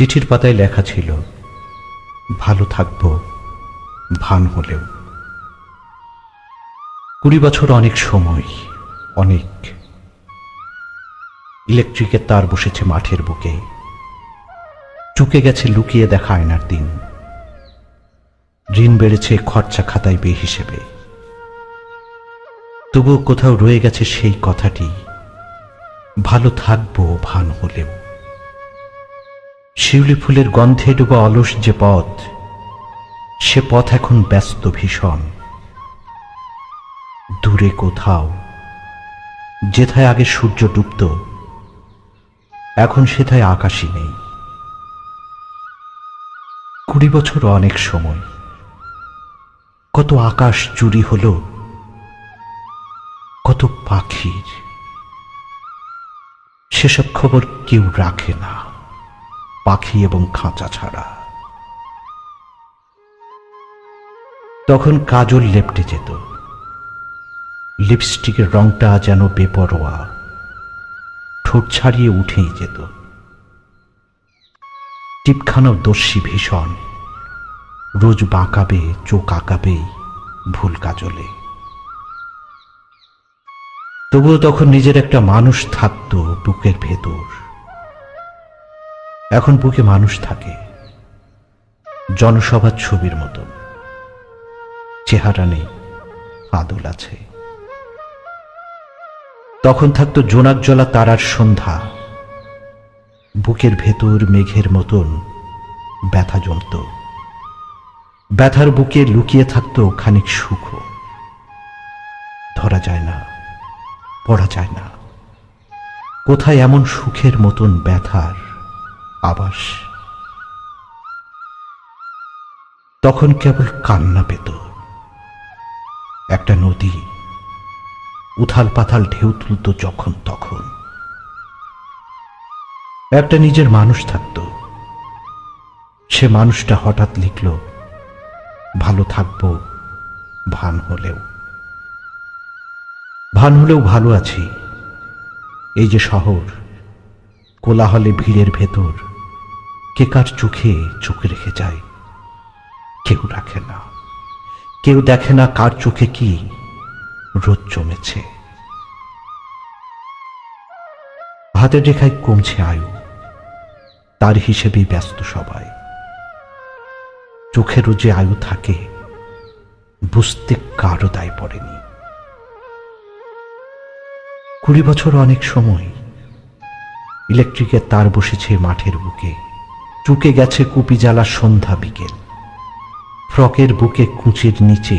চিঠির পাতায় লেখা ছিল, ভালো থাকব, ভান হলেও। কুড়ি বছর অনেক সময়, অনেক। ইলেকট্রিকের তার বসেছে মাঠের বুকে। চুকে গেছে লুকিয়ে দেখা আয়নার দিন। ঋণ বেড়েছে খরচা খাতায় বে হিসেবে। তবুও কোথাও রয়ে গেছে সেই কথাটি, ভালো থাকব, ভান হলেও। শিউলি ফুলের গন্ধে ডুবা অলস যে পথ, সে পথ এখন ব্যস্ত ভীষণ। দূরে কোথাও, যেথায় আগে সূর্য ডুবত, এখন সেথায় আকাশই নেই। কুড়ি বছর অনেক সময়, কত আকাশ চুরি হলো, কত পাখির, সেসব খবর কেউ রাখে না। পাখি এবং খাঁচা ছাড়া। তখন কাজল লেপটে যেত। লিপস্টিকের রংটা যেন বেপরোয়া। ঠোঁট ছাড়িয়ে উঠেই যেত। টিপখানাও দস্যি ভীষণ। রোজ বাঁকাবে, চোখ আঁকাবেই ভুল কাজলে। তবুও তখন নিজের একটা মানুষ থাকতো বুকের ভেতর। এখন বুকে মানুষ থাকে জনসভার ছবির মতন। চেহারা নেই, আদল আছে। তখন থাকতো জোনাক জলা তারার সন্ধ্যা, বুকের ভেতর মেঘের মতন ব্যথা জমত। ব্যথার বুকে লুকিয়ে থাকতো খানিক সুখ। ধরা যায় না, পড়া যায় না। কোথায় এমন সুখের মতন ব্যথার আবাস। তখন কেবল কান্না পেত। একটা নদী উথাল পাথাল ঢেউ তুলত যখন তখন। একটা নিজের মানুষ থাকত। সে মানুষটা হঠাৎ লিখল, ভালো থাকব, ভান হলেও। ভান হলেও ভালো আছি। এই যে শহর, কোলাহলে ভিড়ের ভেতর কে কার চোখে চোখ রেখে যায়, কেউ রাখে না। কেউ দেখে না কার চোখে কি রোদ জমেছে। হাতের রেখায় কমছে আয়ু, তার হিসেবেই ব্যস্ত সবাই। চোখেরও যে আয়ু থাকে, বুঝতে কারও দায় পড়েনি। কুড়ি বছর অনেক সময় ইলেকট্রিকের তার বসেছে মাঠের বুকে। চুকে গেছে কুপি জ্বালা সন্ধ্যা বিকেল। ফ্রকের বুকে কুঁচির নিচে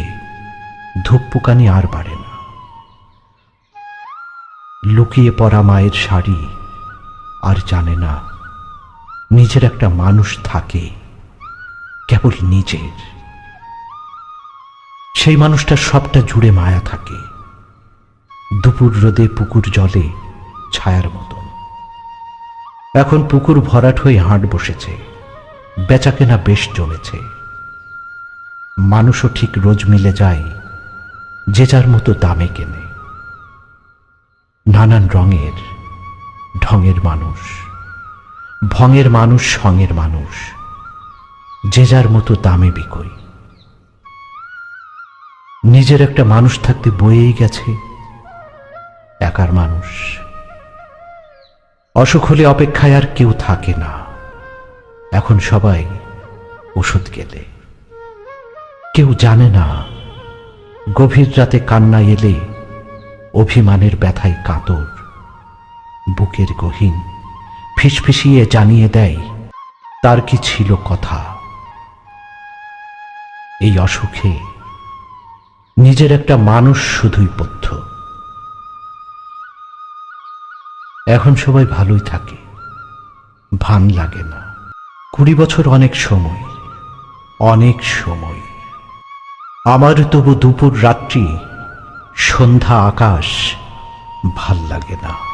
ধূপপুকানি আর বাড়ে না। লুকিয়ে পড়া মায়ের শাড়ি আর জানে না নিজের একটা মানুষ থাকে কেবল নিজের। সেই মানুষটার সবটা জুড়ে মায়া থাকে। দুপুর রোদে পুকুর জলে ছায়ার মতন এখন পুকুর ভরাট হয়ে হাঁট বসেছে। বেচাকেনা বেশ জমেছে। মানুষও ঠিক রোজ মিলে যায়, যে যার মতো দামে কেনে। নানান রঙের, ঢঙের মানুষ, ভঙের মানুষ, সঙের মানুষ, যে যার মতো দামে বিকই নিজের একটা মানুষ থাকতে বয়েই গেছে, একার মানুষ। অসুখ হলে অপেক্ষায় আর কেউ থাকে না। এখন সবাই ওষুধ গেলে কেউ জানে না, গভীর রাতে কান্না এলে অভিমানের ব্যথায় কাতর বুকের গহীন ফিসফিসিয়ে জানিয়ে দেয়, তার কি ছিল কথা? এই অসুখে নিজের একটা মানুষ শুধুই পথ্য এখন সবাই ভালোই থাকে। ভান লাগে না। কুড়ি বছর অনেক সময় অনেক সময়। আমার তবু দুপুর রাত্রি, সন্ধ্যা আকাশ ভালো লাগে না।